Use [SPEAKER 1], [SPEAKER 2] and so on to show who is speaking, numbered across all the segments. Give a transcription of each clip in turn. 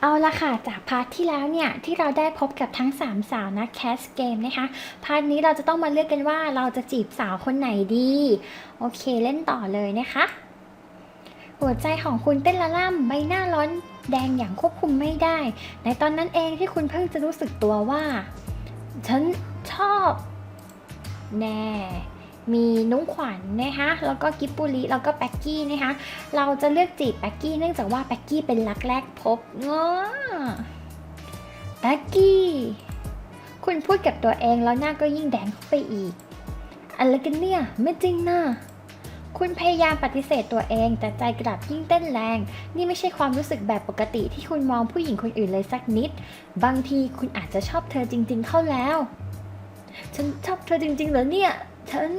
[SPEAKER 1] เอาละค่ะ จากพาร์ทที่แล้วเนี่ยที่เราได้พบกับทั้ง 3 สาวนักแคสเกมนะคะ พาร์ทนี้เราจะต้องมาเลือกกันว่าเราจะจีบสาวคนไหนดี โอเคเล่นต่อเลยนะคะ หัวใจของคุณเต้นละล่ำใบหน้าร้อนแดงอย่างควบคุมไม่ได้ ในตอนนั้นเองที่คุณเพิ่งจะรู้สึกตัวว่า ฉันชอบ แน่ มีนุ้งขวัญนะคะแล้วก็กิบบุริแล้วก็แป๊กกี้นะคะเราจะเลือกจีบแป๊กกี้เนื่องจากว่าแป๊กกี้เป็นรักแรกพบง้อแป๊กกี้คุณพูดกับตัวเองแล้วหน้าก็ยิ่งแดงเข้าไปอีก อะไรกันเนี่ย ไม่จริงนะคุณพยายามปฏิเสธตัวเองแต่ใจกลับยิ่งเต้นแรง นี่ไม่ใช่ความรู้สึกแบบปกติที่คุณมองผู้หญิงคนอื่นเลยสักนิด บางทีคุณอาจจะชอบเธอจริง ๆ เข้าแล้ว ฉันชอบเธอจริง ๆ เหรอเนี่ย ฉัน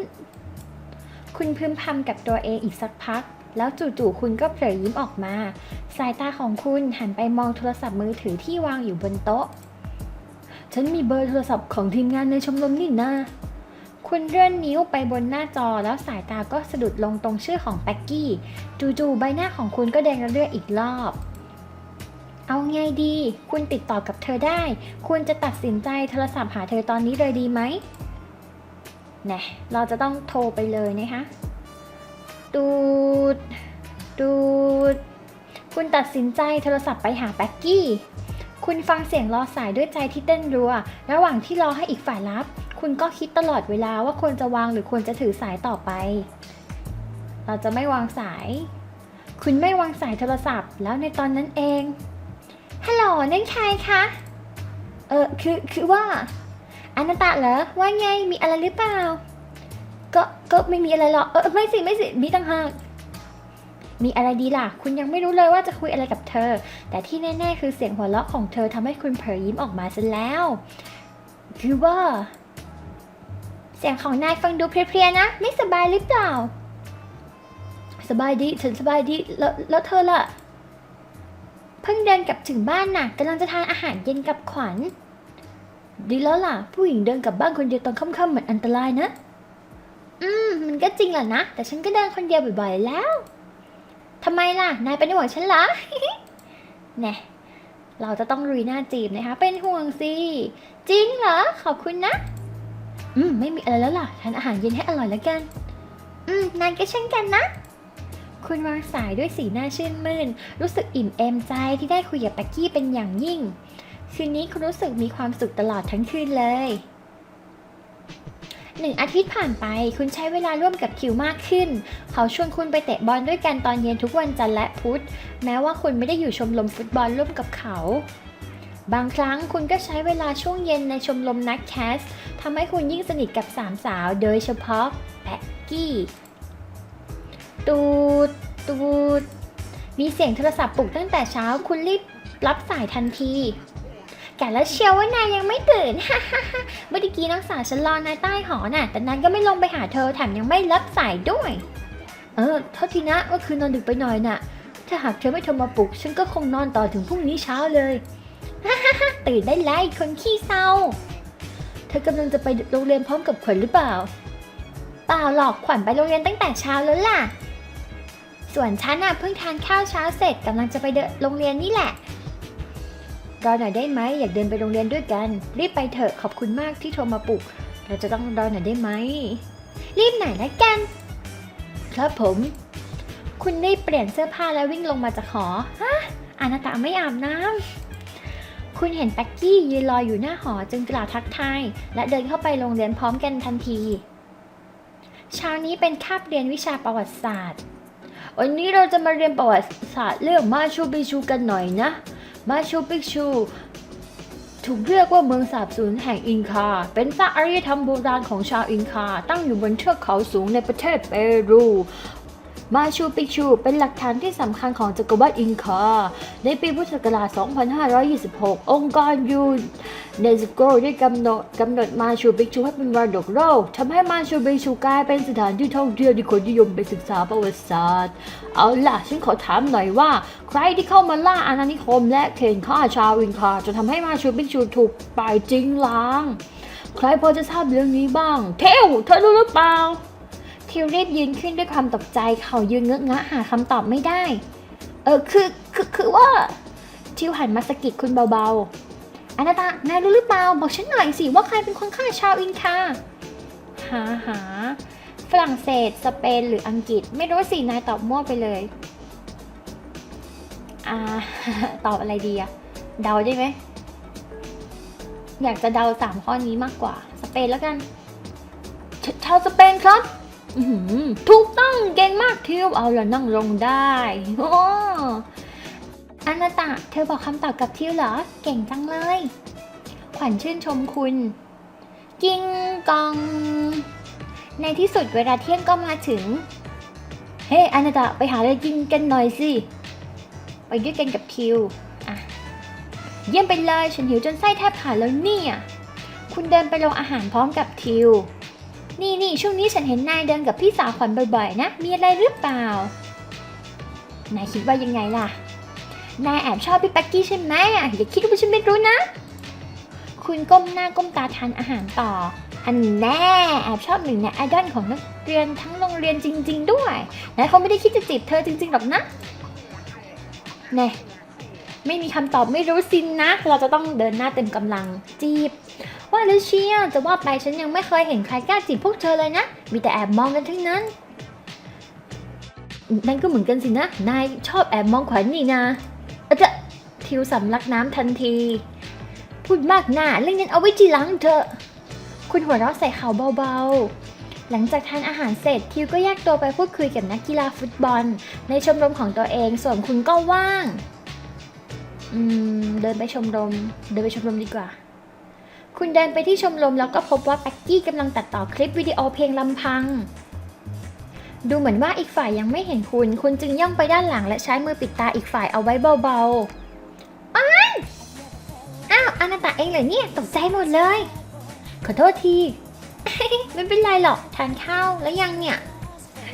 [SPEAKER 1] คุณพึมพำกับตัวเองอีกสักพัก แล้วจู่ๆคุณก็เผยยิ้มออกมา สายตาของคุณหันไปมองโทรศัพท์มือถือที่วางอยู่บนโต๊ะ ฉันมีเบอร์โทรศัพท์ของทีมงานในชมรมนี่นะคุณเลื่อนนิ้วไปบนหน้าจอแล้วสายตาก็สะดุดลงตรงชื่อของแป็กกี้ จู่ๆใบหน้าของคุณก็แดงระเรื่ออีกรอบ เอาไงดี คุณติดต่อกับเธอได้ คุณจะตัดสินใจโทรศัพท์หาเธอตอนนี้เลยดีไหม น่เราจะต้องโทรไปเลยนะคะดูดดูดคุณตัดสินใจโทรศัพท์ไปหาแบ็กกี้ คุณฟังเสียงรอสายด้วยใจที่เต้นรัว ระหว่างที่รอให้อีกฝ่ายรับ คุณก็คิดตลอดเวลาว่าควรจะวางหรือควรจะถือสายต่อไป เราจะไม่วางสาย คุณไม่วางสายโทรศัพท์ แล้วในตอนนั้นเองฮัลโหลนั่นใครคะ เออคือคือว่า อนาตะเหรอว่าไงมีอะไรหรือเปล่า ก็ก็ไม่มีอะไรหรอกเออไม่สิไม่สิมีต่างหากมีอะไรดีล่ะ คุณยังไม่รู้เลยว่าจะคุยอะไรกับเธอ แต่ที่แน่ๆ คือเสียงหัวเราะของเธอทำให้คุณเผยยิ้มออกมาซะแล้ว คือว่า เสียงของนายฟังดูเพลียๆนะ ไม่สบายหรือเปล่า สบายดี ฉันสบายดี แล้วแล้วเธอล่ะ เพิ่งเดินกลับถึงบ้านน่ะกำลังจะทานอาหารเย็นกับขวัญ ดีแล้วล่ะ ผู้หญิงเดินกลับบ้านคนเดียวตอนค่ำๆเหมือนอันตรายนะ อืม มันก็จริงแหละนะ แต่ฉันก็เดินคนเดียวบ่อยๆแล้วทำไมล่ะ นายเป็นห่วงฉันเหรอแน่เราจะต้องรุยหน้าจีบนะคะ เป็นห่วงสิ จริงเหรอ ขอบคุณนะ อืม ไม่มีอะไรแล้วล่ะทานอาหารเย็นให้อร่อยแล้วกัน อืม นายก็เช่นกันนะ คุณวางสายด้วยสีหน้าชื่นมื่น รู้สึกอิ่มเอมใจที่ได้คุยกับแป็กกี้เป็นอย่างยิ่ง คืนนี้คุณรู้สึกมีความสุขตลอดทั้งคืนเลยหนึ่งอาทิตย์ผ่านไป คุณใช้เวลาร่วมกับคิวมากขึ้น เขาชวนคุณไปเตะบอลด้วยกันตอนเย็นทุกวันจันทร์และพุธ แม้ว่าคุณไม่ได้อยู่ชมรมฟุตบอลร่วมกับเขา บางครั้งคุณก็ใช้เวลาช่วงเย็นในชมรมนักแคสทำให้คุณยิ่งสนิทกับสามสาว โดยเฉพาะแพ็กกี้ ตูด ตูด มีเสียงโทรศัพท์ปลุกตั้งแต่เช้า คุณรีบรับสายทันที แกแล้วเชียวว่านายยังไม่ตื่นเมื่อกี้น้องสาวฉันรอนายใต้หอน่ะ แต่นายก็ไม่ลงไปหาเธอแถมยังไม่รับสายด้วย เออโทษทีนะว่าคืนนอนดึกไปหน่อยน่ะ ถ้าหากเธอไม่โทรมาปลุก ฉันก็คงนอนต่อถึงพรุ่งนี้เช้าเลยตื่นได้แล้วคนขี้เศร้า เธอกำลังจะไปโรงเรียนพร้อมกับขวัญหรือเปล่า เปล่าหรอกขวัญไปโรงเรียนตั้งแต่เช้าแล้วล่ะ ส่วนฉันน่ะเพิ่งทานข้าวเช้าเสร็จกำลังจะไปเดินโรงเรียนนี่แหละ รอหน่อยได้ไหมอยากเดินไปโรงเรียนด้วยกัน รีบไปเถอะขอบคุณมากที่โทรมาปลุก เราจะต้องรอหน่อยได้ไหม รีบหน่อยละกัน ครับผม คุณรีบเปลี่ยนเสื้อผ้าแล้ววิ่งลงมาจากหอฮะอานาตาไม่อาบน้ำคุณเห็นแป๊กกี้ยืนรออยู่หน้าหอจึงกล่าวทักทายและเดินเข้าไปโรงเรียนพร้อมกันทันที เช้านี้เป็นคาบเรียนวิชาประวัติศาสตร์วันนี้เราจะมาเรียนประวัติศาสตร์เรื่องมาชูปิชูกันหน่อยนะ มาชูปิกชู ถูกเรียกว่าเมืองสาบสูญแห่งอินคา เป็นซากอารยธรรมโบราณของชาวอินคา ตั้งอยู่บนเทือกเขาสูงในประเทศเปรู มาชูปิกชูเป็นหลักฐานที่สำคัญของจักรวรรดิอินคา ในปีพุทธศักราช 2526 องค์กรยูเนสโกได้กำหนดกำหนดมาชูปิกชูให้เป็นมรดกโลกทำให้มาชูปิกชูกลายเป็นสถานที่ท่องเที่ยวที่คนนิยมไปศึกษาประวัติศาสตร์ เอาล่ะ ฉันขอถามหน่อยว่า ใครที่เข้ามาล่าอาณานิคม และเขนฆ่าชาวอินคาจนทำให้มาชูปิกชูถูกป่ายจริงล้าง ใครพอจะทราบเรื่องนี้บ้าง เทวเธอรู้หรือเปล่า ทิวรีบยืนขึ้นด้วยความตกใจ เขายืนเงอะงะหาคำตอบไม่ได้ เออคือคือคือว่า ทิวหันมาสะกิดคุณเบาๆ อนาตะนายรู้หรือเปล่า บอกฉันหน่อยสิว่าใครเป็นคนฆ่าชาวอินคา หาหา ฝรั่งเศส สเปน หรืออังกฤษ ไม่รู้สิ นายตอบมั่วไปเลย อ่า ตอบอะไรดีอะเดาได้ไหม อยากจะเดาสามข้อนี้มากกว่า สเปนแล้วกันชาวสเปนครับ ถูกต้องเก่งมากทิวเอาละนั่งลงได้โอ้อานาตะ เธอบอกคำตอบกับทิวเหรอ เก่งจังเลย ขวัญชื่นชมคุณ กิ้งกอง ในที่สุดเวลาเที่ยงก็มาถึง เฮ้อานาตะ ไปหาอะไรกินกันหน่อยสิ ไปด้วยกันกับทิวอะเยี่ยมไปเลย ฉันหิวจนไส้แทบขาดแล้วเนี่ย คุณเดินไปลงอาหารพร้อมกับทิว นี่นี่ช่วงนี้ฉันเห็นนายเดินกับพี่สาวขวัญบ่อยๆ นะ มีอะไรหรือเปล่า นายคิดว่ายังไงล่ะ นายแอบชอบพี่แป๊กกี้ใช่ไหมอะอย่าคิดว่าฉันไม่รู้นะ คุณก้มหน้าก้มตาทานอาหารต่อ อันแน่แอบชอบหนึ่งในไอดอลของนักเรียนทั้งโรงเรียนจริง ๆ ด้วย นายคงไม่ได้คิดจะจีบเธอจริงๆหรอกนะแน่ไม่มีคำตอบไม่รู้สินนะ เราจะต้องเดินหน้าเต็มกำลังจีบ ว่าแล้วเชียจะว่าไปฉันยังไม่เคยเห็นใครกล้าจีบพวกเธอเลยนะ มีแต่แอบมองกันทั้งนั้น นั่นก็เหมือนกันสินะ นายชอบแอบมองขวัญนี่นะอาจะทิวสำลักน้ำทันที พูดมากหน้าเรื่องนั้นเอาไว้ทีหลังเถอะ คุณหัวเราะใส่เขาเบาๆหลังจากทานอาหารเสร็จทิวก็แยกตัวไปพูดคุยกับนักกีฬาฟุตบอล ในชมรมของตัวเอง ส่วนคุณก็ว่าง อืม เดินไปชมรม เดินไปชมรมดีกว่า คุณเดินไปที่ชมรมแล้วก็พบว่าแป็กกี้กำลังตัดต่อคลิปวิดีโอเพลงลำพัง ดูเหมือนว่าอีกฝ่ายยังไม่เห็นคุณ คุณจึงย่องไปด้านหลังและใช้มือปิดตาอีกฝ่ายเอาไว้เบาๆอ้ายอ้าวอนาตะเองเหรอเนี่ยตกใจหมดเลย ขอโทษที ไม่เป็นไรหรอกทานข้าวแล้วยังเนี่ย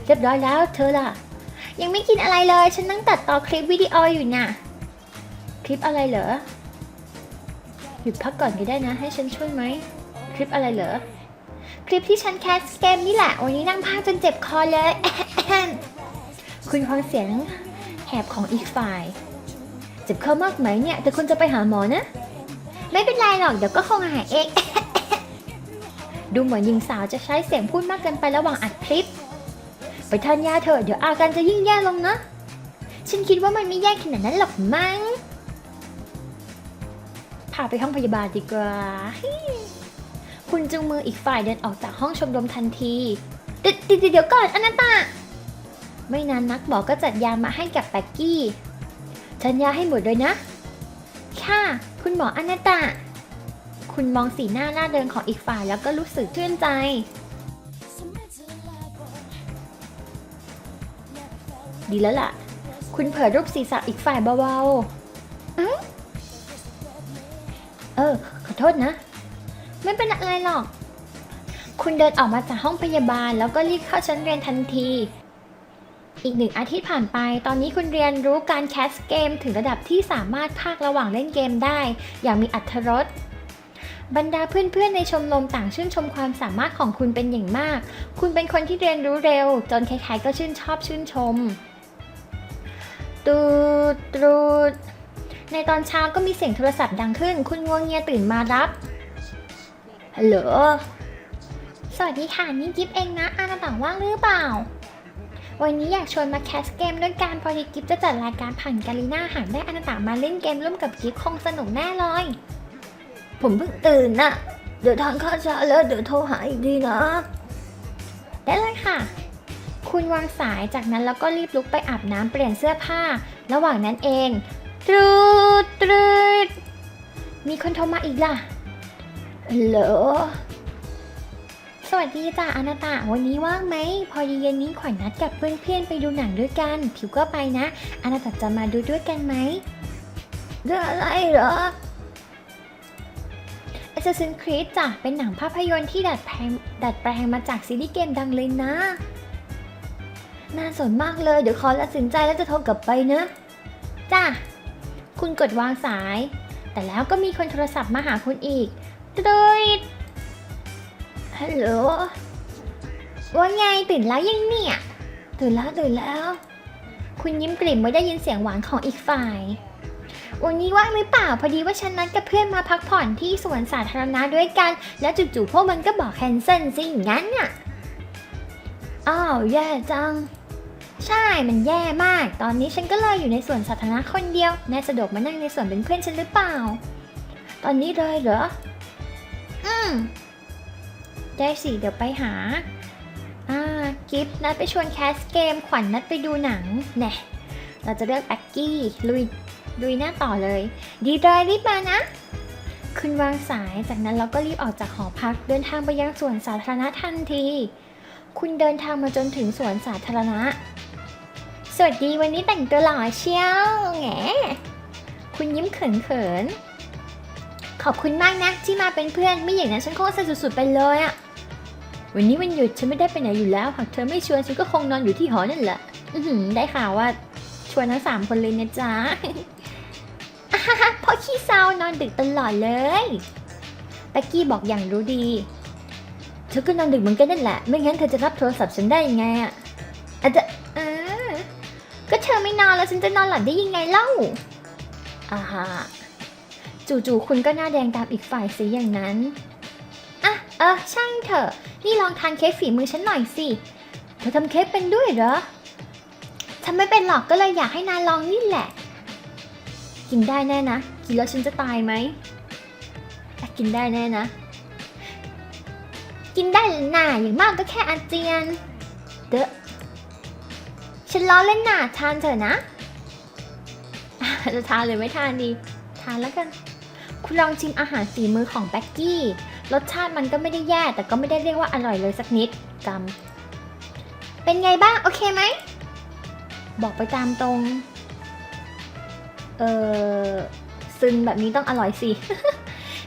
[SPEAKER 1] เรียบร้อยแล้วเธอล่ะ ยังไม่กินอะไรเลย ฉันนั่งตัดต่อคลิปวิดีโออยู่น่ะ คลิปอะไรเหรอ หยุดพักก่อนก็ได้นะ ให้ฉันช่วยไหมคลิปอะไรเหรอคลิปที่ฉันแคสเกมนี่แหละ วันนี้นั่งพากจนเจ็บคอเลย คุณฟังเสียงแหบของอีกฝ่าย เจ็บคอมากไหมเนี่ย แต่คุณจะไปหาหมอนะ ไม่เป็นไรหรอก เดี๋ยวก็คงหายเอง ดูเหมือนหญิงสาวจะใช้เสียงพูดมากเกินไประหว่างอัดคลิป ไปทานยาเถอะ เดี๋ยวอาการจะยิ่งแย่ลงนะ ฉันคิดว่ามันไม่แย่ขนาดนั้นหรอกมั้งาไปห้องพยาบาลดีกว่า คุณจูงมืออีกฝ่ายเดินออกจากห้องชมรมทันที เดี๋ยวเดี๋ยวเดี๋ยวก่อนอนันตา ไม่นานนักหมอก็จัดยามาให้กับแบ็กกี้ทานยาให้หมดเลยนะ ค่ะ คุณหมออนันตา คุณมองสีหน้าหน้าเดินของอีกฝ่ายแล้วก็รู้สึกชื่นใจดีแล้วล่ะ คุณเผยรูปศีรษะอีกฝ่ายเบาๆอ เออ ขอโทษนะ ไม่เป็นอะไรหรอก คุณเดินออกมาจากห้องพยาบาล แล้วก็รีบเข้าชั้นเรียนทันที อีกหนึ่งอาทิตย์ผ่านไป ตอนนี้คุณเรียนรู้การแคสเกมถึงระดับที่สามารถพากระหว่างเล่นเกมได้ อย่างมีอรรถรสบรรดาเพื่อนๆในชมรมต่างชื่นชมความสามารถของคุณเป็นอย่างมาก คุณเป็นคนที่เรียนรู้เร็ว จนใครๆก็ชื่นชอบชื่นชม ตูดตูด ในตอนเช้าก็มีเสียงโทรศัพท์ดังขึ้น คุณงวงเงียตื่นมารับฮัลโหลสวัสดีค่ะ นี่กิฟเองนะอานาต่างว่างหรือเปล่า วันนี้อยากชวนมาแคสเกมด้วยกันพอดีกิฟจะจัดรายการผ่านกาลิน่าหากได้อานาต่างมาเล่นเกมร่วมกับกิฟคงสนุกแน่เลย ผมเพิ่งตื่นน่ะ เดี๋ยวทานข้าวเช้าแล้วเดี๋ยวโทรหาอีกทีนะ ได้เลยค่ะ คุณวางสายจากนั้นแล้วก็รีบลุกไปอาบน้ำเปลี่ยนเสื้อผ้า ระหว่างนั้นเอง ตรูดตรูดมีคนโทรมาอีกล่ะฮัลโหลสวัสดีจ้าอนาตาวันนี้ว่างไหม พอดีเย็นนี้ขวัญนัดกับเพื่อนๆไปดูหนังด้วยกัน ผิวก็ไปนะอนาตาจะมาดูด้วยกันไหมเรื่องอะไรเหรอ Assassin's Creed จ้ะเป็นหนังภาพยนตร์ที่ดัดแปลงดัดแปลงมาจากซีรีส์เกมดังเลยนะ น่าสนมากเลย เดี๋ยวขอตัดสินใจแล้วจะโทรกลับไปนะ จ้า คุณกดวางสาย แต่แล้วก็มีคนโทรศัพท์มาหาคุณอีกตดยฮัลโหลว่าไงตื่นแล้วยังเนี่ย ตื่นแล้วตื่นแล้ว คุณยิ้มกลิ่มเมื่อได้ยินเสียงหวานของอีกฝ่าย วันนี้ว่างหรือเปล่าพอดีว่าฉันนัดกับเพื่อนมาพักผ่อนที่สวนสาธารณะด้วยกัน แล้วจู่ๆพวกมันก็บอกแคนเซิลซิอย่างนั้นน่ะ อ้าวแย่จัง ใช่มันแย่มาก ตอนนี้ฉันก็เลยอยู่ในสวนสาธารณะคนเดียวนายสะดวกมานั่งในสวนเป็นเพื่อนฉันหรือเปล่า ตอนนี้เลยเหรอ อืมได้สิ เดี๋ยวไปหา อ่า กิฟนัดไปชวนแคสเกม ขวัญนัดไปดูหนังแน่เราจะเลือกแบ็กกี้ ลุย ลุยหน้าต่อเลย ดีเลยรีบมานะ คุณวางสาย จากนั้นเราก็รีบออกจากหอพัก เดินทางไปยังสวนสาธารณะทันที คุณเดินทางมาจนถึงสวนสาธารณะ สวัสดีวันนี้แต่งตัวหล่อเชียวแงคุณยิ้มเขินๆขอบคุณมากนะ ที่มาเป็นเพื่อนไม่อย่างนั้นฉันคงจะสุดๆไปเลยอะวันนี้วันหยุดฉันไม่ได้ไปไหนอยู่แล้ว หากเธอไม่ชวนฉันก็คงนอนอยู่ที่หอนั่นแหละอืได้ข่าวว่าชวนทั้งสามคนเลยนะจ๊ะอ่าฮะฮะเพราะขี้เศร้านอนดึกตลอดเลยแบกกี้บอกอย่างรู้ดี เธอก็นอนดึกเหมือนกันนั่นแหละ ไม่งั้นเธอจะรับโทรศัพท์ฉันได้ยังไงอะอาจจะ ก็เธอไม่นอนแล้วฉันจะนอนหลับได้ยังไงเล่าอ่าฮะจู่ๆคุณก็หน้าแดงตามอีกฝ่ายสิอย่างนั้นอะเออช่างเถอะ นี่ลองทานเค้กฝีมือฉันหน่อยสิเธอทำเค้กเป็นด้วยเหรอทำไม่เป็นหรอกก็เลยอยากให้นายลองนี่แหละ กินได้แน่นะ กินแล้วฉันจะตายไหมอ่กินได้แน่นะ กินได้หน่าอย่างมากก็แค่อาเจียนเดอะ ฉันล้อเล่นหน่าทานเถอะนะ จะทานหรือไม่ทานดี ทานแล้วกัน คุณลองชิมอาหารฝีมือของแบ็กกี้ รสชาติมันก็ไม่ได้แย่แต่ก็ไม่ได้เรียกว่าอร่อยเลยสักนิดกำเป็นไงบ้าง โอเคไหม บอกไปตามตรง เออซึนแบบนี้ต้องอร่อยสิ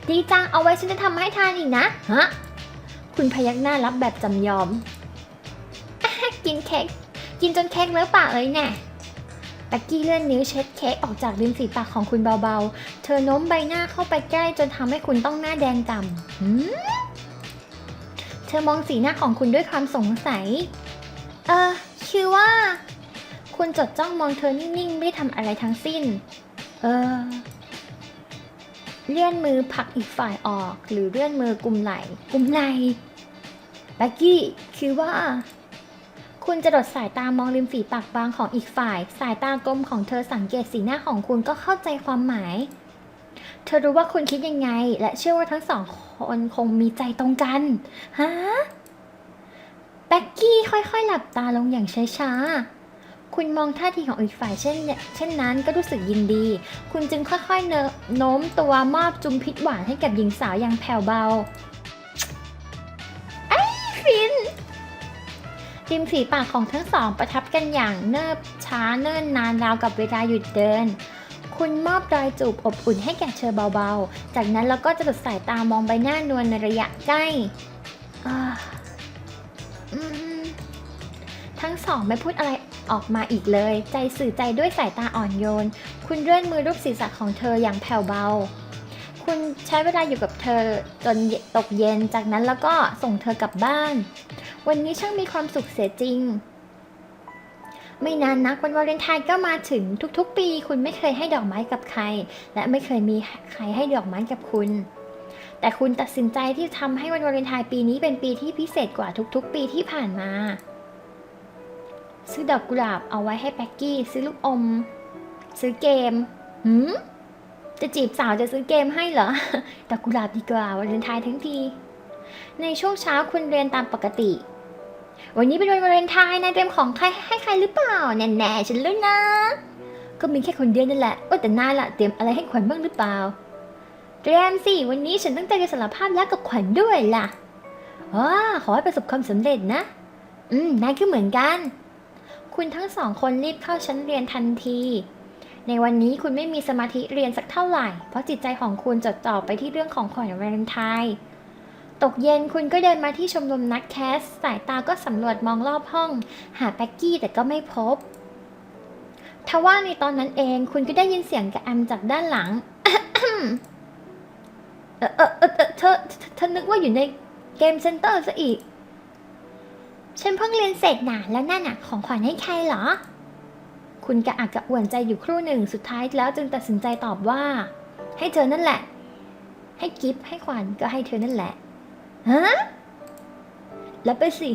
[SPEAKER 1] ดีจัง เอาไว้ฉันจะทำให้ทานอีกนะ ฮะ คุณพยักหน้ารับแบบจำยอม กินเค้ก กินจนเค้กเลอะปากเลยแน่แบ็กกี้เลื่อนนิ้วเช็ดเค้กออกจากริมฝีปากของคุณเบาๆ เธอโน้มใบหน้าเข้าไปใกล้จนทำให้คุณต้องหน้าแดงก่ำเธอมองสีหน้าของคุณด้วยความสงสัย เออคือว่า คุณจดจ้องมองเธอนิ่งๆ ไม่ทำอะไรทั้งสิ้น เออ เลื่อนมือผลักอีกฝ่ายออก หรือเลื่อนมือกุมไหล่กุมไหล่แบกกี้ คือว่า คุณจะดดสายตามองริมฝีปากบางของอีกฝ่าย สายตากลมของเธอสังเกตสีหน้าของคุณก็เข้าใจความหมาย เธอรู้ว่าคุณคิดยังไง และเชื่อว่าทั้งสองคนคงมีใจตรงกัน ฮะ แบ็กกี้ค่อยๆ หลับตาลงอย่างช้าๆ คุณมองท่าทีของอีกฝ่ายเช่นเช่นนั้นก็รู้สึกยินดี คุณจึงค่อยๆ โน้มตัวมอบจุมพิษหวานให้กับหญิงสาวอย่างแผ่วเบา ริมฝีปากของทั้งสองประทับกันอย่างเนิบช้าเนิ่นนานราวกับเวลาหยุดเดิน คุณมอบรอยจูบอบอุ่นให้แก่เธอเบาๆ จากนั้นเราก็จะหลดสายตามองใบหน้านวลในระยะใกล้ทั้งสองไม่พูดอะไรออกมาอีกเลย ใจสื่อใจด้วยสายตาอ่อนโยน คุณเลื่อนมือรูปศีรษะของเธออย่างแผ่วเบา คุณใช้เวลาอยู่กับเธอจนตกเย็น จากนั้นแล้วก็ส่งเธอกลับบ้าน วันนี้ช่างมีความสุขเสียจริง ไม่นานนักวันวาเลนไทน์ก็มาถึงทุกๆ ปีคุณไม่เคยให้ดอกไม้กับใคร และไม่เคยมีใครให้ดอกไม้กับคุณ แต่คุณตัดสินใจที่ทำให้วันวาเลนไทน์ปีนี้เป็นปีที่พิเศษกว่าทุกๆ ปีที่ผ่านมา ซื้อดอกกุหลาบเอาไว้ให้แบ็กกี้ ซื้อลูกอม ซื้อเกมหืมจะจีบสาวจะซื้อเกมให้เหรอ ดอกกุหลาบดีกว่าวาเลนไทน์ทั้งที ในช่วงเช้าคุณเรียนตามปกติ วันนี้เป็นวันวาเลนไทน์นายเตรียมของใครให้ใครหรือเปล่า แน่ๆฉันรู้นะ ก็มีแค่คนเดียวนั่นแหละว่าแต่นายล่ะเตรียมอะไรให้ขวัญบ้างหรือเปล่า เตรียมสิ วันนี้ฉันตั้งใจจะสารภาพรักกับขวัญด้วยล่ะอ๋อขอให้ประสบความสำเร็จนะ อืมนายก็เหมือนกัน คุณทั้งสองคนรีบเข้าชั้นเรียนทันทีในวันนี้คุณไม่มีสมาธิเรียนสักเท่าไหร่ เพราะจิตใจของคุณจดจ่อไปที่เรื่องของขวัญวาเลนไทน์ ตกเย็นคุณก็เดินมาที่ชมรมนักแคส สายตาก็สำรวจมองรอบห้อง หาแบ็กกี้แต่ก็ไม่พบทว่าในตอนนั้นเองคุณก็ได้ยินเสียงกระแอมจากด้านหลัง เออเออเออเธอเธอนึกว่าอยู่ในเกมเซ็นเตอร์ซะอีก ฉันเพิ่งเรียนเสร็จน่ะแล้วนั่นน่ะของขวัญให้ใครเหรอ คุณกระอักกระอ่วนใจอยู่ครู่หนึ่งสุดท้ายแล้วจึงตัดสินใจตอบว่า ให้เธอนั่นแหละ ให้กิฟให้ขวัญก็ให้เธอนั่นแหละ ฮะแล้วไปสิ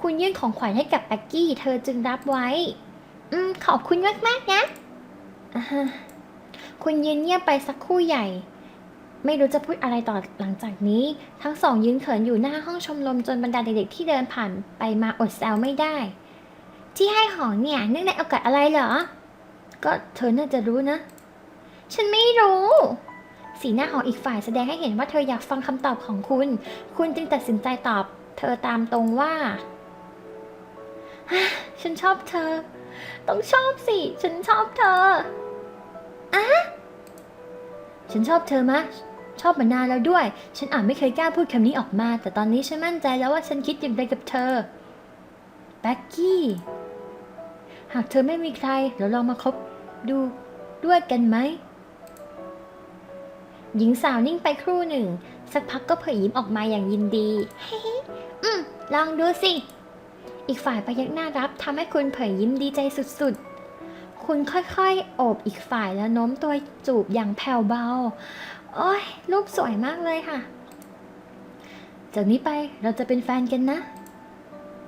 [SPEAKER 1] คุณยื่นของขวัญให้กับแบ็กกี้ เธอจึงรับไว้ อืม ขอบคุณมากมากนะอ่าฮะคุณยืนเงียบไปสักครู่ใหญ่ ไม่รู้จะพูดอะไรต่อหลังจากนี้ ทั้งสองยืนเขินอยู่หน้าห้องชมรมจนบรรดาเด็กๆที่เดินผ่านไปมาอดแซวไม่ได้ ที่ให้ของเนี่ยเนื่องในโอกาสอะไรเหรอ ก็เธอน่าจะรู้นะ ฉันไม่รู้ สีหน้าของอีกฝ่ายแสดงให้เห็นว่าเธออยากฟังคำตอบของคุณ คุณจึงตัดสินใจตอบ เธอตามตรงว่า ฉันชอบเธอ ต้องชอบสิ ฉันชอบเธออะฉันชอบเธอมะชอบมานานแล้วด้วย ฉันอาจไม่เคยกล้าพูดคำนี้ออกมา แต่ตอนนี้ฉันมั่นใจแล้วว่าฉันคิดอย่างไรกับเธอ แบ็กกี้ หากเธอไม่มีใคร เราลองมาคบดูด้วยกันไหม หญิงสาวนิ่งไปครู่หนึ่ง สักพักก็เผยยิ้มออกมาอย่างยินดีอืมลองดูสิ อีกฝ่ายพยักหน้ารับทำให้คุณเผยยิ้มดีใจสุดๆ คุณค่อยๆ โอบอีกฝ่ายแล้วโน้มตัวจูบอย่างแผ่วเบา โอ้ย รูปสวยมากเลยค่ะ จากนี้ไปเราจะเป็นแฟนกันนะ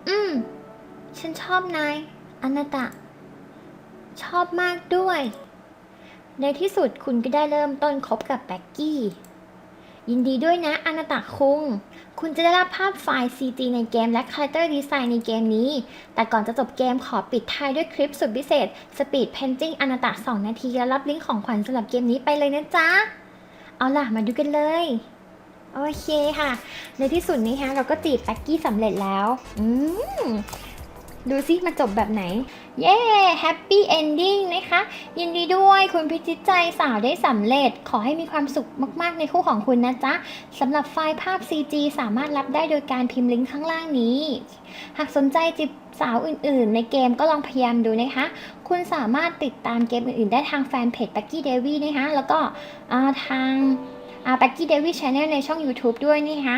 [SPEAKER 1] อืม ฉันชอบนายอนาตะ ชอบมากด้วย ในที่สุดคุณก็ได้เริ่มต้นคบกับแบ็กกี้ ยินดีด้วยนะอนาตะคุง คุณจะได้รับภาพไฟล์ CG ในเกมและ Character Design ในเกมนี้ แต่ก่อนจะจบเกมขอปิดท้ายด้วยคลิปสุดพิเศษ Speed Painting อนาตะ2นาทีและรับลิงก์ของขวัญสำหรับเกมนี้ไปเลยนะจ๊ะ เอาล่ะมาดูกันเลย โอเคค่ะ ในที่สุดนี้ฮะเราก็จีบแบ็กกี้สำเร็จแล้ว อืม ดูซิมาจบแบบไหน เย้แฮปปี้เอนดิ้งนะคะ ยินดีด้วยคุณพิจิตใจสาวได้สำเร็จ ขอให้มีความสุขมากๆในคู่ของคุณนะจ๊ะสำหรับไฟล์ภาพ CG สามารถรับได้โดยการพิมพ์ลิงก์ข้างล่างนี้ หากสนใจจีบสาวอื่นๆ ในเกมก็ลองพยายามดูนะคะ คุณสามารถติดตามเกมอื่นๆ ได้ทางแฟนเพจ b ็ c กี้เดวี่นะคะ แล้วก็าทางอ่า b ็ c กี้เดวี่ช n แนลในช่อง YouTube ด้วยนี่ฮะ